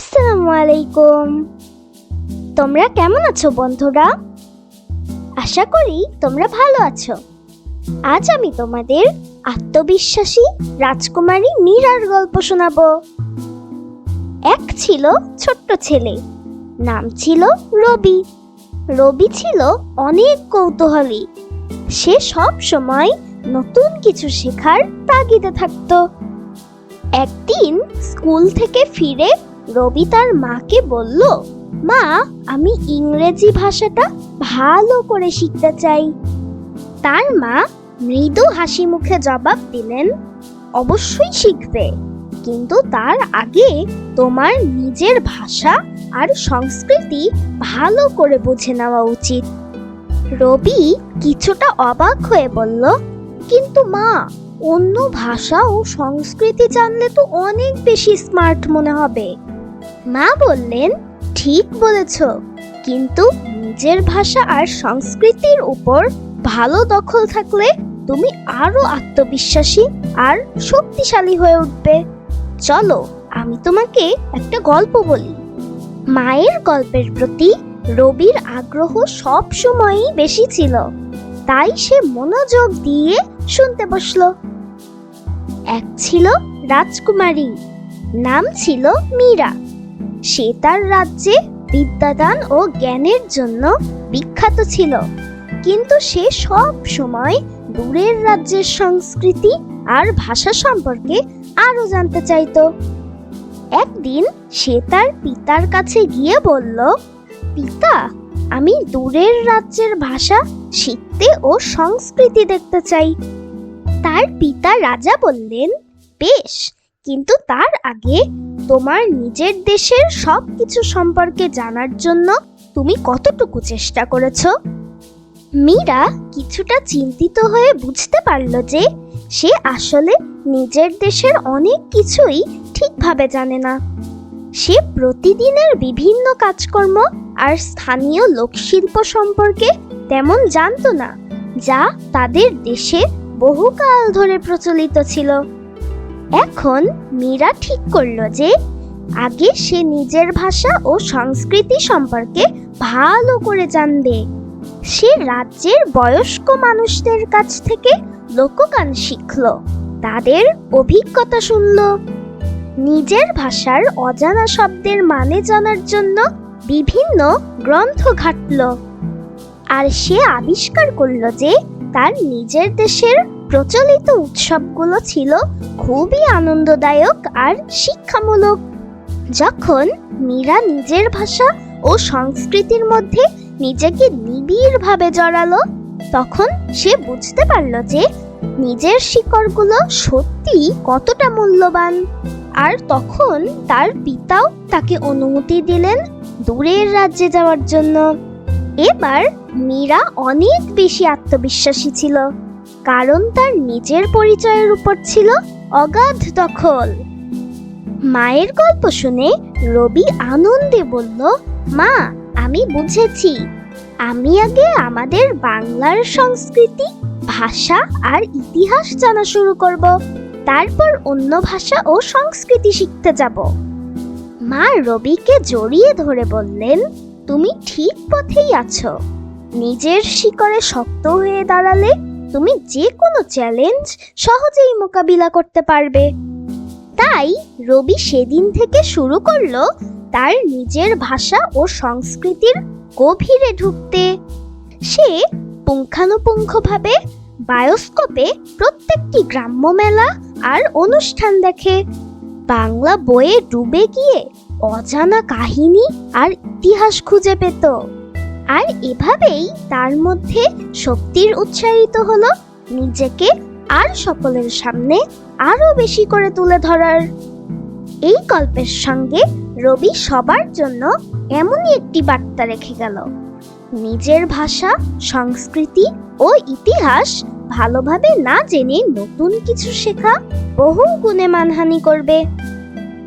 আসসালামু আলাইকুম তোমরা কেমন আছো বন্ধুরা? আশা করি তোমরা ভালো আছো। আজ আমি তোমাদের আত্মবিশ্বাসী রাজকুমারী মীরার গল্প শোনাবো। এক ছিল ছোট্ট ছেলে, নাম ছিল রবি। রবি ছিল অনেক কৌতূহলী। সে সব সময় নতুন কিছু শেখার তাগিদে থাকতো। একদিন স্কুল থেকে ফিরে রবি তার মাকে বলল, মা, আমি ইংরেজি ভাষাটা ভালো করে শিখতে চাই। তার মা মৃদু হাসি মুখে জবাব দিলেন, অবশ্যই শিখবে, কিন্তু তার আগে তোমার নিজের ভাষা আর সংস্কৃতি ভালো করে বুঝে নেওয়া উচিত। রবি কিছুটা অবাক হয়ে বলল, কিন্তু মা, অন্য ভাষা ও সংস্কৃতি জানলে তো অনেক বেশি স্মার্ট মনে হবে। মা বললেন, ঠিক বলেছ, কিন্তু নিজের ভাষা আর সংস্কৃতির উপর ভালো দখল থাকলে তুমি আরও আত্মবিশ্বাসী আর শক্তিশালী হয়ে উঠবে। চলো, আমি তোমাকে একটা গল্প বলি। মায়ের গল্পের প্রতি রবির আগ্রহ সব সময়ই বেশি ছিল। তাই সে মনোযোগ দিয়ে শুনতে বসল। এক ছিল রাজকুমারী, নাম ছিল মীরা। সে তার রাজ্যে বিদ্যাদান ও জ্ঞানের জন্য বিখ্যাত ছিল। কিন্তু সে সব সময় দূরের রাজ্যের সংস্কৃতি আর ভাষা সম্পর্কে আরও জানতে চাইতো। একদিন সে তার পিতার কাছে গিয়ে বলল, পিতা, আমি দূরের রাজ্যের ভাষা, শিখতে ও সংস্কৃতি দেখতে চাই। তার পিতা রাজা বললেন, বেশ, কিন্তু তার আগে তোমার নিজের দেশের সব কিছু সম্পর্কে জানার জন্য তুমি কতটুকু চেষ্টা করেছ? মীরা কিছুটা চিন্তিত হয়ে বুঝতে পারল যে সে আসলে নিজের দেশের অনেক কিছুই ঠিকভাবে জানে না। সে প্রতিদিনের বিভিন্ন কাজকর্ম আর স্থানীয় লোকশিল্প সম্পর্কে তেমন জানতো না, যা তাদের দেশে বহুকাল ধরে প্রচলিত ছিল। এখন মীরা ঠিক করল যে আগে সে নিজের ভাষা ও সংস্কৃতি সম্পর্কে ভালো করে জানবে। সে রাজ্যের বয়স্ক মানুষদের কাছ থেকে লোকগান শিখল, তাদের অভিজ্ঞতা শুনল। নিজের ভাষার অজানা শব্দের মানে জানার জন্য বিভিন্ন গ্রন্থ ঘাটল। আর সে আবিষ্কার করল যে তার নিজের দেশের প্রচলিত উৎসবগুলো ছিল খুবই আনন্দদায়ক আর শিক্ষামূলক। যখন মীরা নিজের ভাষা ও সংস্কৃতির মধ্যে নিজেকে নিবিড়ভাবে জড়ালো, তখন সে বুঝতে পারল যে নিজের শিকড়গুলো সত্যি কতটা মূল্যবান। আর তখন তার পিতাও তাকে অনুমতি দিলেন দূরের রাজ্যে যাওয়ার জন্য। এবার মীরা অনেক বেশি আত্মবিশ্বাসী ছিল। কারণ তার নিজের পরিচয়ের উপর ছিল অগাধ দখল। মায়ের গল্প শুনে রবি আনন্দে বলল, মা, আমি বুঝেছি। আমি আগে আমাদের বাংলার সংস্কৃতি, ভাষা আর ইতিহাস জানা শুরু করব। তারপর অন্য ভাষা ও সংস্কৃতি শিখতে যাব। মা রবিকে জড়িয়ে ধরে বললেন, তুমি ঠিক পথেই আছো। নিজের শিকড়ে শক্ত হয়ে দাঁড়ালে তুমি যে কোনো চ্যালেঞ্জ সহজেই মোকাবিলা করতে পারবে। তাই রবি সেদিন থেকে শুরু করল তার নিজের ভাষা ও সংস্কৃতির গভীরে ঢুকতে। সে পুঙ্খানুপুঙ্খভাবে বায়োস্কোপে প্রত্যেকটি গ্রাম্য মেলা আর অনুষ্ঠান দেখে। বাংলা বইয়ে ডুবে গিয়ে অজানা কাহিনী আর ইতিহাস খুঁজে পেত। আর এভাবেই তার মধ্যে শক্তির উৎসাহিত হলো নিজেকে আর সকলের সামনে আরও বেশি করে তুলে ধরার। এই গল্পের সঙ্গে রবি সবার জন্য এমনই একটি বার্তা রেখে গেল। নিজের ভাষা, সংস্কৃতি ও ইতিহাস ভালোভাবে না জেনে নতুন কিছু শেখা বহু গুণে মানহানি করবে।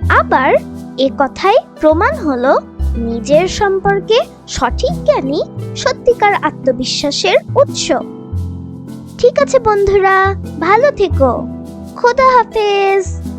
আবার এ কথায় প্রমাণ হলো নিজের সম্পর্কে সঠিক জ্ঞানই সত্যিকার আত্মবিশ্বাসের উৎস। ঠিক আছে বন্ধুরা ভালো থেকো। খোদা হাফেজ।